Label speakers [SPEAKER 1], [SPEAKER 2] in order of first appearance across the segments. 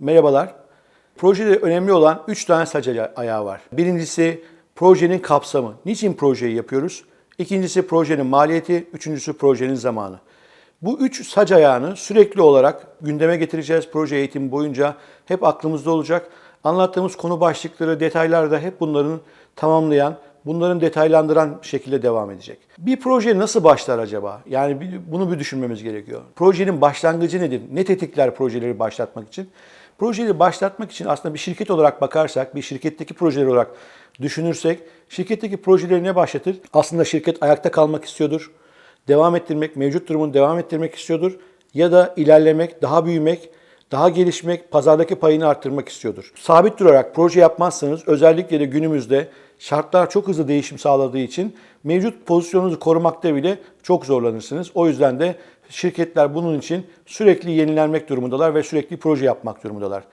[SPEAKER 1] Merhabalar. Projede önemli olan 3 tane aya- ayağı var. Birincisi projenin kapsamı. Niçin projeyi yapıyoruz? İkincisi projenin maliyeti, üçüncüsü projenin zamanı. Bu üç sac ayağını sürekli olarak gündeme getireceğiz. Proje eğitimi boyunca hep aklımızda olacak. Anlattığımız konu başlıkları, detaylar da hep bunların tamamlayan, bunların detaylandıran şekilde devam edecek. Bir proje nasıl başlar acaba? Yani bunu bir düşünmemiz gerekiyor. Projenin başlangıcı nedir? Ne tetikler projeleri başlatmak için? Projeyi başlatmak için aslında bir şirket olarak bakarsak, bir şirketteki projeler olarak düşünürsek, şirketteki projeleri ne başlatır? Aslında şirket ayakta kalmak istiyordur devam ettirmek, mevcut durumunu devam ettirmek istiyordur ya da ilerlemek, daha büyümek, daha gelişmek, pazardaki payını arttırmak istiyordur. Sabit durarak proje yapmazsanız özellikle de günümüzde şartlar çok hızlı değişim sağladığı için mevcut pozisyonunuzu korumakta bile çok zorlanırsınız. O yüzden de şirketler bunun için sürekli yenilenmek durumundalar ve sürekli proje yapmak durumundalar.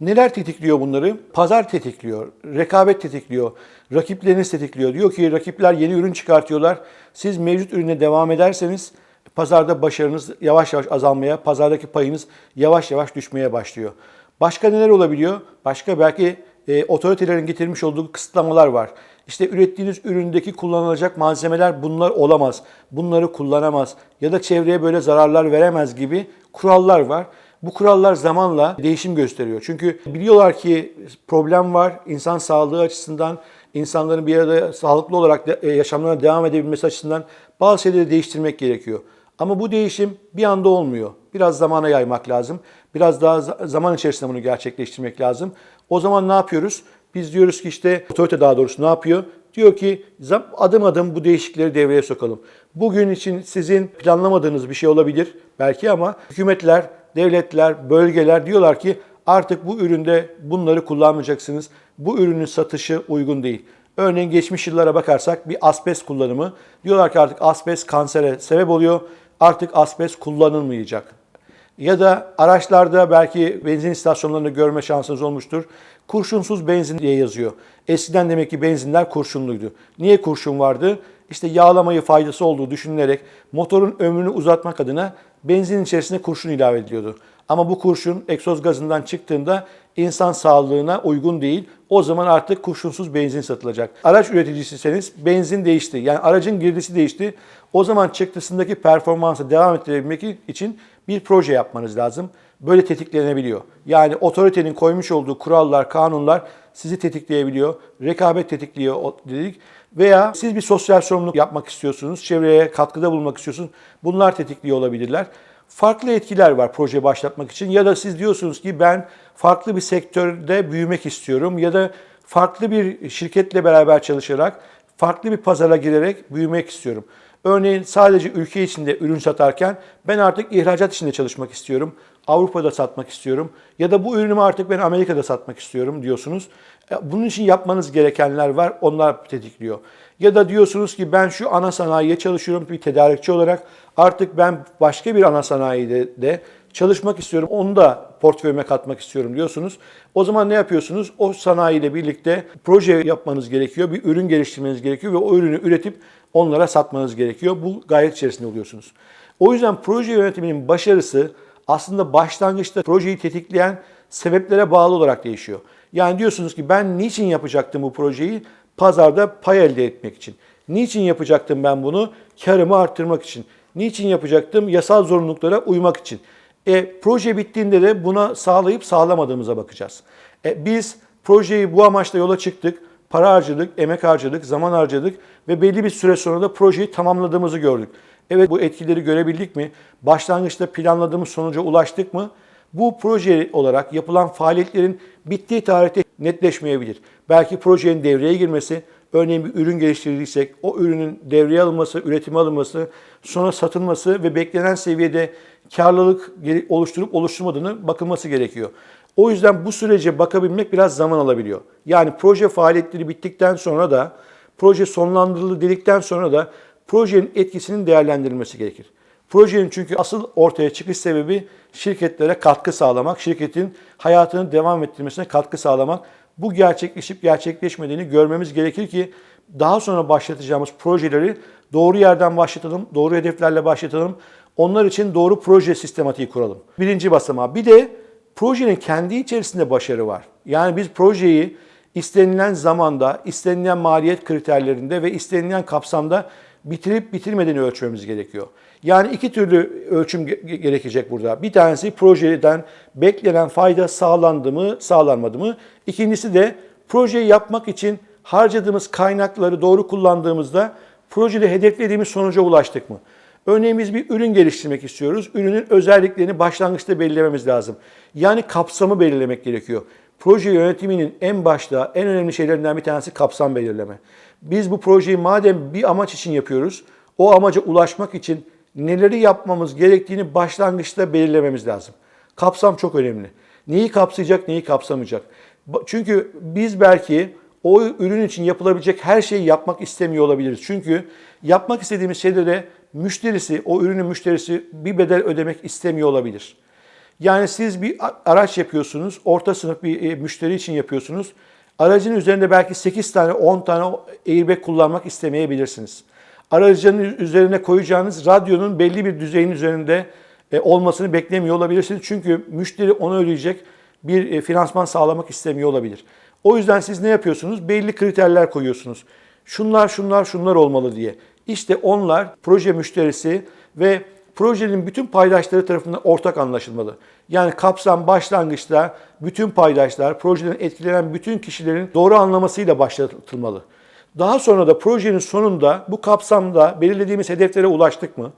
[SPEAKER 1] Neler tetikliyor bunları? Pazar tetikliyor, rekabet tetikliyor, rakipleriniz tetikliyor. Diyor ki rakipler yeni ürün çıkartıyorlar. Siz mevcut ürüne devam ederseniz pazarda başarınız yavaş yavaş azalmaya, pazardaki payınız yavaş yavaş düşmeye başlıyor. Başka neler olabiliyor? Başka belki e, otoritelerin getirmiş olduğu kısıtlamalar var. İşte ürettiğiniz üründeki kullanılacak malzemeler bunlar olamaz. Bunları kullanamaz ya da çevreye böyle zararlar veremez gibi kurallar var. Bu kurallar zamanla değişim gösteriyor. Çünkü biliyorlar ki problem var. İnsan sağlığı açısından, insanların bir arada sağlıklı olarak e, yaşamlarına devam edebilmesi açısından bazı şeyleri değiştirmek gerekiyor. Ama bu değişim bir anda olmuyor. Biraz zamana yaymak lazım. Biraz daha za- zaman içerisinde bunu gerçekleştirmek lazım. O zaman ne yapıyoruz? Biz diyoruz ki işte otorite daha doğrusu ne yapıyor? Diyor ki adım adım bu değişiklikleri devreye sokalım. Bugün için sizin planlamadığınız bir şey olabilir belki ama hükümetler, devletler, bölgeler diyorlar ki artık bu üründe bunları kullanmayacaksınız. Bu ürünün satışı uygun değil. Örneğin geçmiş yıllara bakarsak bir asbest kullanımı. Diyorlar ki artık asbest kansere sebep oluyor. Artık asbest kullanılmayacak. Ya da araçlarda belki benzin istasyonlarında görme şansınız olmuştur. Kurşunsuz benzin diye yazıyor. Eskiden demek ki benzinler kurşunluydu. Niye kurşun vardı? İşte yağlamayı faydası olduğu düşünülerek motorun ömrünü uzatmak adına benzin içerisine kurşun ilave ediliyordu. Ama bu kurşun egzoz gazından çıktığında insan sağlığına uygun değil. O zaman artık kurşunsuz benzin satılacak. Araç üreticisiyseniz benzin değişti. Yani aracın girdisi değişti. O zaman çıktısındaki performansı devam ettirebilmek için bir proje yapmanız lazım. Böyle tetiklenebiliyor. Yani otoritenin koymuş olduğu kurallar, kanunlar sizi tetikleyebiliyor. Rekabet tetikliyor dedik. Veya siz bir sosyal sorumluluk yapmak istiyorsunuz, çevreye katkıda bulunmak istiyorsunuz. Bunlar tetikliyor olabilirler. Farklı etkiler var proje başlatmak için ya da siz diyorsunuz ki ben farklı bir sektörde büyümek istiyorum ya da farklı bir şirketle beraber çalışarak farklı bir pazara girerek büyümek istiyorum. Örneğin sadece ülke içinde ürün satarken ben artık ihracat içinde çalışmak istiyorum. Avrupa'da satmak istiyorum ya da bu ürünümü artık ben Amerika'da satmak istiyorum diyorsunuz. E, Bunun için yapmanız gerekenler var. Onlar tetikliyor. Ya da diyorsunuz ki ben şu ana sanayiye çalışıyorum bir tedarikçi olarak. Artık ben başka bir ana sanayide de çalışmak istiyorum. Onu da portföyüme katmak istiyorum diyorsunuz. O zaman ne yapıyorsunuz? O sanayiyle birlikte proje yapmanız gerekiyor. Bir ürün geliştirmeniz gerekiyor ve o ürünü üretip onlara satmanız gerekiyor. Bu gayret içerisinde oluyorsunuz. O yüzden proje yönetiminin başarısı aslında başlangıçta projeyi tetikleyen sebeplere bağlı olarak değişiyor. Yani diyorsunuz ki ben niçin yapacaktım bu projeyi? Pazarda pay elde etmek için. Niçin yapacaktım ben bunu? Karımı arttırmak için. Niçin yapacaktım? Yasal zorunluluklara uymak için. E, proje bittiğinde de buna sağlayıp sağlamadığımıza bakacağız. E, biz projeyi bu amaçla yola çıktık. Para harcadık, emek harcadık, zaman harcadık ve belli bir süre sonra da projeyi tamamladığımızı gördük. Evet bu etkileri görebildik mi? Başlangıçta planladığımız sonuca ulaştık mı? Bu proje olarak yapılan faaliyetlerin bittiği tarihte netleşmeyebilir. Belki projenin devreye girmesi, örneğin bir ürün geliştirdiysek o ürünün devreye alınması, üretime alınması, sonra satılması ve beklenen seviyede karlılık oluşturup oluşturmadığını bakılması gerekiyor. O yüzden bu sürece bakabilmek biraz zaman alabiliyor. Yani proje faaliyetleri bittikten sonra da, proje sonlandırıldı dedikten sonra da projenin etkisinin değerlendirilmesi gerekir. Projenin çünkü asıl ortaya çıkış sebebi şirketlere katkı sağlamak, şirketin hayatını devam ettirmesine katkı sağlamak. Bu gerçekleşip gerçekleşmediğini görmemiz gerekir ki daha sonra başlatacağımız projeleri doğru yerden başlatalım, doğru hedeflerle başlatalım. Onlar için doğru proje sistematiği kuralım. Birinci basamağı. Bir de Projenin kendi içerisinde başarı var. Yani biz projeyi istenilen zamanda, istenilen maliyet kriterlerinde ve istenilen kapsamda bitirip bitirmediğini ölçmemiz gerekiyor. Yani iki türlü ölçüm ge- gerekecek burada. Bir tanesi projeden beklenen fayda sağlandı mı, sağlanmadı mı? İkincisi de projeyi yapmak için harcadığımız kaynakları doğru kullandığımızda projede hedeflediğimiz sonuca ulaştık mı? Örneğin biz bir ürün geliştirmek istiyoruz. Ürünün özelliklerini başlangıçta belirlememiz lazım. Yani kapsamı belirlemek gerekiyor. Proje yönetiminin en başta en önemli şeylerinden bir tanesi kapsam belirleme. Biz bu projeyi madem bir amaç için yapıyoruz, o amaca ulaşmak için neleri yapmamız gerektiğini başlangıçta belirlememiz lazım. Kapsam çok önemli. Neyi kapsayacak, neyi kapsamayacak. Çünkü biz belki o ürün için yapılabilecek her şeyi yapmak istemiyor olabiliriz. Çünkü yapmak istediğimiz şeylere müşterisi, o ürünün müşterisi bir bedel ödemek istemiyor olabilir. Yani siz bir araç yapıyorsunuz, orta sınıf bir e, müşteri için yapıyorsunuz. Aracın üzerinde belki 8 tane, 10 tane airbag kullanmak istemeyebilirsiniz. Aracın üzerine koyacağınız radyonun belli bir düzeyin üzerinde e, olmasını beklemiyor olabilirsiniz. Çünkü müşteri onu ödeyecek bir e, finansman sağlamak istemiyor olabilir. O yüzden siz ne yapıyorsunuz? Belli kriterler koyuyorsunuz. Şunlar, şunlar, şunlar olmalı diye. İşte onlar proje müşterisi ve projenin bütün paydaşları tarafından ortak anlaşılmalı. Yani kapsam başlangıçta bütün paydaşlar, projeden etkilenen bütün kişilerin doğru anlamasıyla başlatılmalı. Daha sonra da projenin sonunda bu kapsamda belirlediğimiz hedeflere ulaştık mı?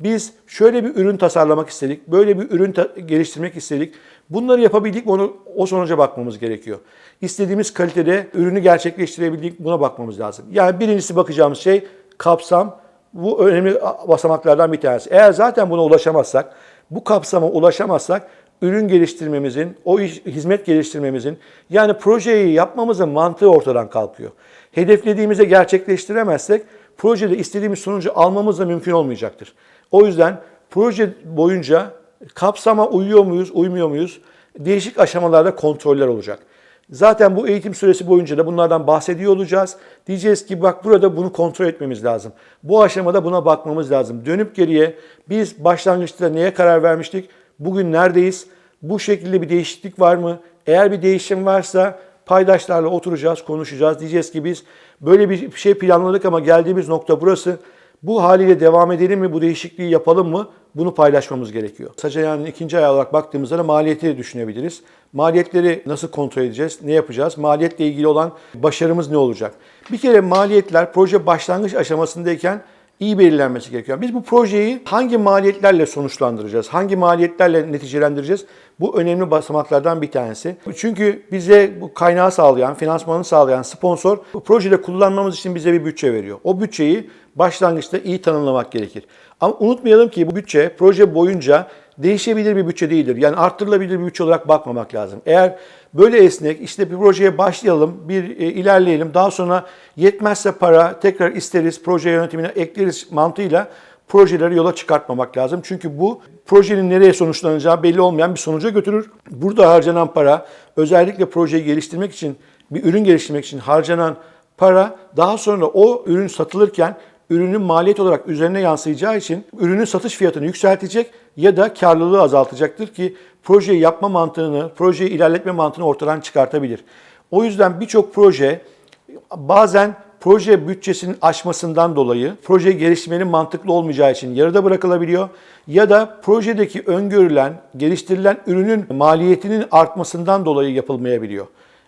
[SPEAKER 1] Biz şöyle bir ürün tasarlamak istedik, böyle bir ürün geliştirmek istedik. Bunları yapabildik mi onu o sonuca bakmamız gerekiyor. İstediğimiz kalitede ürünü gerçekleştirebildik buna bakmamız lazım. Yani birincisi bakacağımız şey kapsam. Bu önemli basamaklardan bir tanesi. Eğer zaten buna ulaşamazsak, bu kapsama ulaşamazsak ürün geliştirmemizin, o iş- hizmet geliştirmemizin yani projeyi yapmamızın mantığı ortadan kalkıyor. Hedeflediğimize gerçekleştiremezsek projede istediğimiz sonucu almamız da mümkün olmayacaktır. O yüzden proje boyunca kapsama uyuyor muyuz, uymuyor muyuz? Değişik aşamalarda kontroller olacak. Zaten bu eğitim süresi boyunca da bunlardan bahsediyor olacağız. Diyeceğiz ki bak burada bunu kontrol etmemiz lazım. Bu aşamada buna bakmamız lazım. Dönüp geriye biz başlangıçta neye karar vermiştik? Bugün neredeyiz? Bu şekilde bir değişiklik var mı? Eğer bir değişim varsa paydaşlarla oturacağız, konuşacağız. Diyeceğiz ki biz böyle bir şey planladık ama geldiğimiz nokta burası. Bu haliyle devam edelim mi? Bu değişikliği yapalım mı? Bunu paylaşmamız gerekiyor. Saç ayağının ikinci ayağı olarak baktığımızda da maliyeti düşünebiliriz. Maliyetleri nasıl kontrol edeceğiz? Ne yapacağız? Maliyetle ilgili olan başarımız ne olacak? Bir kere maliyetler proje başlangıç aşamasındayken iyi belirlenmesi gerekiyor. Biz bu projeyi hangi maliyetlerle sonuçlandıracağız? Hangi maliyetlerle neticelendireceğiz? Bu önemli basamaklardan bir tanesi. Çünkü bize bu kaynağı sağlayan, finansmanı sağlayan sponsor bu projede kullanmamız için bize bir bütçe veriyor. O bütçeyi başlangıçta iyi tanımlamak gerekir. Ama unutmayalım ki bu bütçe proje boyunca değişebilir bir bütçe değildir. Yani arttırılabilir bir bütçe olarak bakmamak lazım. Eğer böyle esnek işte bir projeye başlayalım, bir e, ilerleyelim, daha sonra yetmezse para tekrar isteriz, proje yönetimine ekleriz mantığıyla projeleri yola çıkartmamak lazım. Çünkü bu projenin nereye sonuçlanacağı belli olmayan bir sonuca götürür. Burada harcanan para özellikle projeyi geliştirmek için, bir ürün geliştirmek için harcanan para daha sonra o ürün satılırken ürünün maliyet olarak üzerine yansıyacağı için ürünün satış fiyatını yükseltecek ya da karlılığı azaltacaktır ki projeyi yapma mantığını, projeyi ilerletme mantığını ortadan çıkartabilir. O yüzden birçok proje bazen proje bütçesinin aşmasından dolayı projeyi geliştirmenin mantıklı olmayacağı için yarıda bırakılabiliyor ya da projedeki öngörülen, geliştirilen ürünün maliyetinin artmasından dolayı yapılmayabiliyor.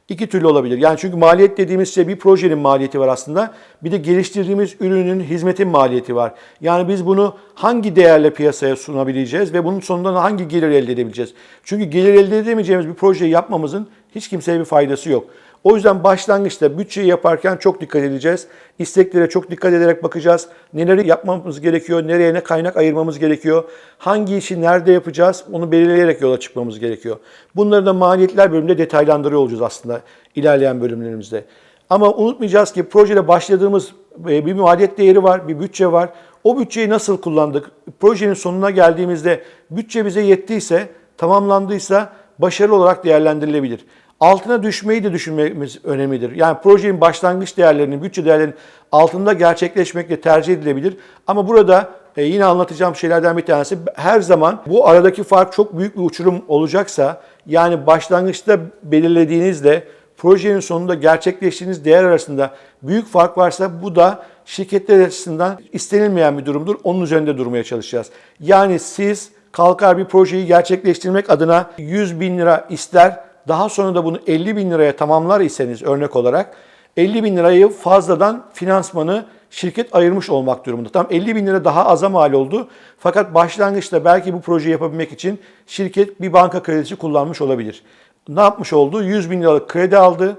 [SPEAKER 1] İki türlü olabilir. Yani çünkü maliyet dediğimiz şey bir projenin maliyeti var aslında. Bir de geliştirdiğimiz ürünün, hizmetin maliyeti var. Yani biz bunu hangi değerle piyasaya sunabileceğiz ve bunun sonunda hangi gelir elde edebileceğiz? Çünkü gelir elde edemeyeceğimiz bir projeyi yapmamızın hiç kimseye bir faydası yok. O yüzden başlangıçta bütçeyi yaparken çok dikkat edeceğiz. İsteklere çok dikkat ederek bakacağız. Neleri yapmamız gerekiyor, nereye ne kaynak ayırmamız gerekiyor, hangi işi nerede yapacağız onu belirleyerek yola çıkmamız gerekiyor. Bunları da maliyetler bölümünde detaylandırıyor olacağız aslında ilerleyen bölümlerimizde. Ama unutmayacağız ki projede başladığımız e, bir maliyet değeri var, bir bütçe var. O bütçeyi nasıl kullandık? Projenin sonuna geldiğimizde bütçe bize yettiyse, tamamlandıysa başarılı olarak değerlendirilebilir. Altına düşmeyi de düşünmemiz önemlidir. Yani projenin başlangıç değerlerinin, bütçe değerlerinin altında gerçekleşmek de tercih edilebilir. Ama burada e, yine anlatacağım şeylerden bir tanesi her zaman bu aradaki fark çok büyük bir uçurum olacaksa yani başlangıçta belirlediğinizle projenin sonunda gerçekleştiğiniz değer arasında büyük fark varsa bu da şirketler açısından istenilmeyen bir durumdur. Onun üzerinde durmaya çalışacağız. Yani siz kalkar bir projeyi gerçekleştirmek adına 100 bin lira ister, daha sonra da bunu 50 bin liraya tamamlar iseniz örnek olarak 50 bin lirayı fazladan finansmanı şirket ayırmış olmak durumunda. Tam 50 bin lira daha aza mal oldu. Fakat başlangıçta belki bu projeyi yapabilmek için şirket bir banka kredisi kullanmış olabilir. Ne yapmış oldu? 100 bin liralık kredi aldı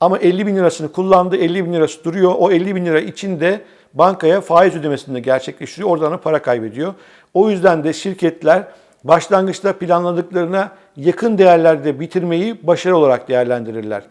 [SPEAKER 1] ama 50 bin lirasını kullandı. 50 bin lirası duruyor. O 50 bin lira içinde bankaya faiz ödemesini de gerçekleştiriyor. Oradan da para kaybediyor. O yüzden de şirketler başlangıçta planladıklarına yakın değerlerde bitirmeyi başarı olarak değerlendirirler.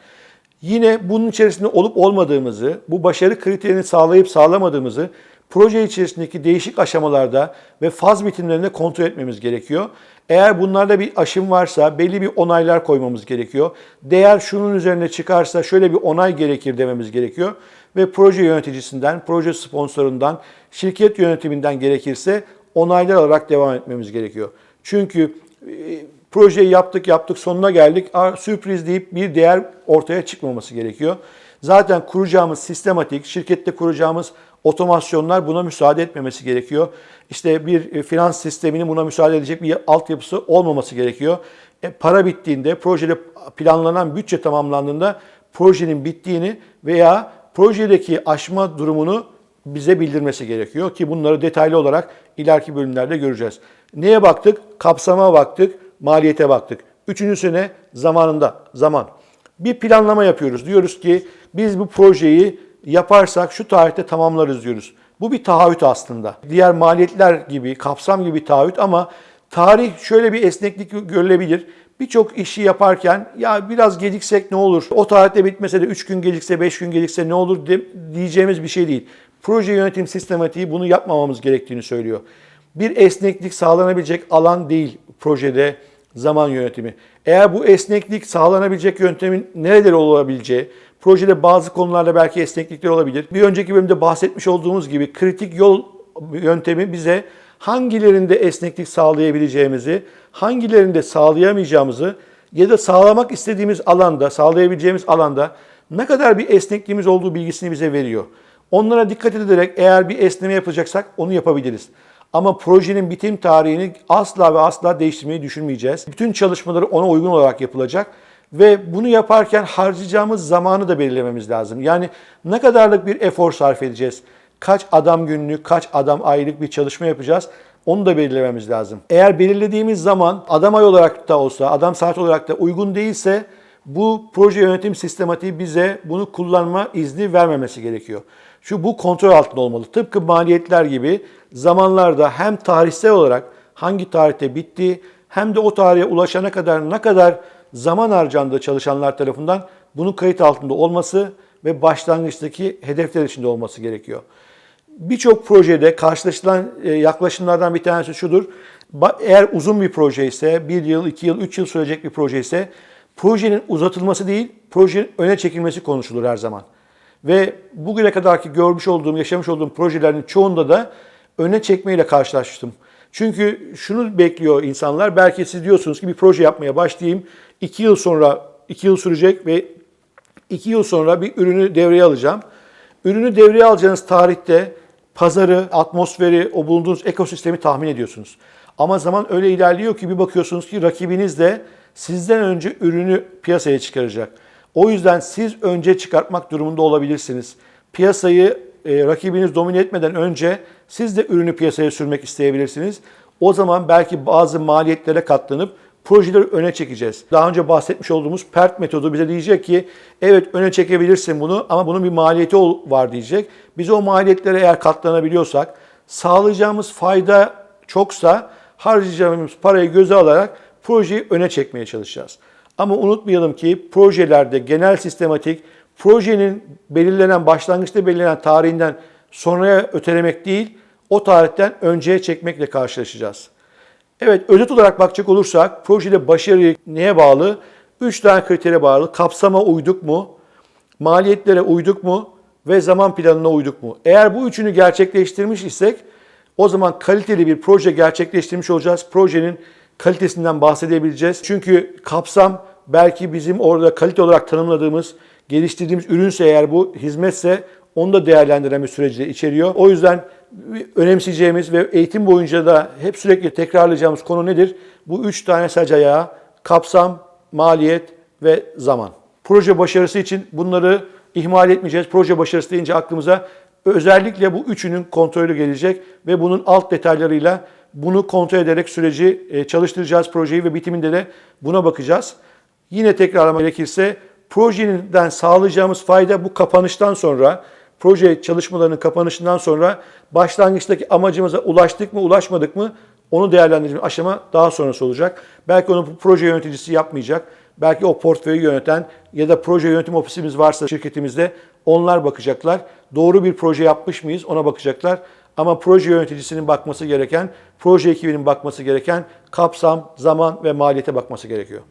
[SPEAKER 1] Yine bunun içerisinde olup olmadığımızı, bu başarı kriterini sağlayıp sağlamadığımızı proje içerisindeki değişik aşamalarda ve faz bitimlerinde kontrol etmemiz gerekiyor. Eğer bunlarda bir aşım varsa belli bir onaylar koymamız gerekiyor. Değer şunun üzerine çıkarsa şöyle bir onay gerekir dememiz gerekiyor. Ve proje yöneticisinden, proje sponsorundan, şirket yönetiminden gerekirse onaylar alarak devam etmemiz gerekiyor. Çünkü e, projeyi yaptık yaptık sonuna geldik sürpriz deyip bir değer ortaya çıkmaması gerekiyor. Zaten kuracağımız sistematik, şirkette kuracağımız otomasyonlar buna müsaade etmemesi gerekiyor. İşte bir e, finans sisteminin buna müsaade edecek bir altyapısı olmaması gerekiyor. E, para bittiğinde, projede planlanan bütçe tamamlandığında projenin bittiğini veya projedeki aşma durumunu bize bildirmesi gerekiyor ki bunları detaylı olarak ileriki bölümlerde göreceğiz. Neye baktık? Kapsama baktık, maliyete baktık. Üçüncüsü ne? Zamanında, zaman. Bir planlama yapıyoruz. Diyoruz ki biz bu projeyi yaparsak şu tarihte tamamlarız diyoruz. Bu bir taahhüt aslında. Diğer maliyetler gibi, kapsam gibi taahhüt ama tarih şöyle bir esneklik görülebilir. Birçok işi yaparken ya biraz geciksek ne olur? O tarihte bitmese de 3 gün gecikse, 5 gün gecikse ne olur de, diyeceğimiz bir şey değil. Proje yönetim sistematiği bunu yapmamamız gerektiğini söylüyor. Bir esneklik sağlanabilecek alan değil projede zaman yönetimi. Eğer bu esneklik sağlanabilecek yöntemin nereleri olabileceği, projede bazı konularda belki esneklikler olabilir. Bir önceki bölümde bahsetmiş olduğumuz gibi kritik yol yöntemi bize hangilerinde esneklik sağlayabileceğimizi, hangilerinde sağlayamayacağımızı ya da sağlamak istediğimiz alanda, sağlayabileceğimiz alanda ne kadar bir esnekliğimiz olduğu bilgisini bize veriyor. Onlara dikkat ederek eğer bir esneme yapacaksak onu yapabiliriz. Ama projenin bitim tarihini asla ve asla değiştirmeyi düşünmeyeceğiz. Bütün çalışmaları ona uygun olarak yapılacak ve bunu yaparken harcayacağımız zamanı da belirlememiz lazım. Yani ne kadarlık bir efor sarf edeceğiz? Kaç adam günlük, kaç adam aylık bir çalışma yapacağız? Onu da belirlememiz lazım. Eğer belirlediğimiz zaman adam ay olarak da olsa, adam saat olarak da uygun değilse bu proje yönetim sistematiği bize bunu kullanma izni vermemesi gerekiyor. Şu bu kontrol altında olmalı. Tıpkı maliyetler gibi zamanlarda hem tarihsel olarak hangi tarihte bitti hem de o tarihe ulaşana kadar ne kadar zaman harcandığı çalışanlar tarafından bunun kayıt altında olması ve başlangıçtaki hedefler içinde olması gerekiyor. Birçok projede karşılaşılan e, yaklaşımlardan bir tanesi şudur. Eğer uzun bir proje ise, bir yıl, iki yıl, üç yıl sürecek bir proje ise projenin uzatılması değil, projenin öne çekilmesi konuşulur her zaman. Ve bugüne kadarki görmüş olduğum, yaşamış olduğum projelerin çoğunda da öne çekmeyle karşılaştım. Çünkü şunu bekliyor insanlar, belki siz diyorsunuz ki bir proje yapmaya başlayayım, iki yıl sonra, iki yıl sürecek ve iki yıl sonra bir ürünü devreye alacağım. Ürünü devreye alacağınız tarihte pazarı, atmosferi, o bulunduğunuz ekosistemi tahmin ediyorsunuz. Ama zaman öyle ilerliyor ki bir bakıyorsunuz ki rakibiniz de sizden önce ürünü piyasaya çıkaracak. O yüzden siz önce çıkartmak durumunda olabilirsiniz. Piyasayı e, rakibiniz domine etmeden önce siz de ürünü piyasaya sürmek isteyebilirsiniz. O zaman belki bazı maliyetlere katlanıp projeleri öne çekeceğiz. Daha önce bahsetmiş olduğumuz PERT metodu bize diyecek ki evet öne çekebilirsin bunu ama bunun bir maliyeti var diyecek. Biz o maliyetlere eğer katlanabiliyorsak sağlayacağımız fayda çoksa harcayacağımız parayı göze alarak projeyi öne çekmeye çalışacağız. Ama unutmayalım ki projelerde genel sistematik projenin belirlenen başlangıçta belirlenen tarihinden sonraya ötelemek değil, o tarihten önceye çekmekle karşılaşacağız. Evet, özet olarak bakacak olursak projede başarı neye bağlı? Üç tane kritere bağlı. Kapsama uyduk mu? Maliyetlere uyduk mu? Ve zaman planına uyduk mu? Eğer bu üçünü gerçekleştirmiş isek O zaman kaliteli bir proje gerçekleştirmiş olacağız. Projenin kalitesinden bahsedebileceğiz. Çünkü kapsam belki bizim orada kalite olarak tanımladığımız, geliştirdiğimiz ürünse eğer bu hizmetse onu da değerlendiren bir süreci de içeriyor. O yüzden önemseyeceğimiz ve eğitim boyunca da hep sürekli tekrarlayacağımız konu nedir? Bu üç tane sac ayağı kapsam, maliyet ve zaman. Proje başarısı için bunları ihmal etmeyeceğiz. Proje başarısı deyince aklımıza özellikle bu üçünün kontrolü gelecek ve bunun alt detaylarıyla bunu kontrol ederek süreci e, çalıştıracağız projeyi ve bitiminde de buna bakacağız. Yine tekrarlama gerekirse projeden sağlayacağımız fayda bu kapanıştan sonra, proje çalışmalarının kapanışından sonra başlangıçtaki amacımıza ulaştık mı, ulaşmadık mı onu değerlendirme aşama daha sonrası olacak. Belki onu proje yöneticisi yapmayacak. Belki o portföyü yöneten ya da proje yönetim ofisimiz varsa şirketimizde onlar bakacaklar. Doğru bir proje yapmış mıyız ona bakacaklar. Ama proje yöneticisinin bakması gereken, proje ekibinin bakması gereken kapsam, zaman ve maliyete bakması gerekiyor.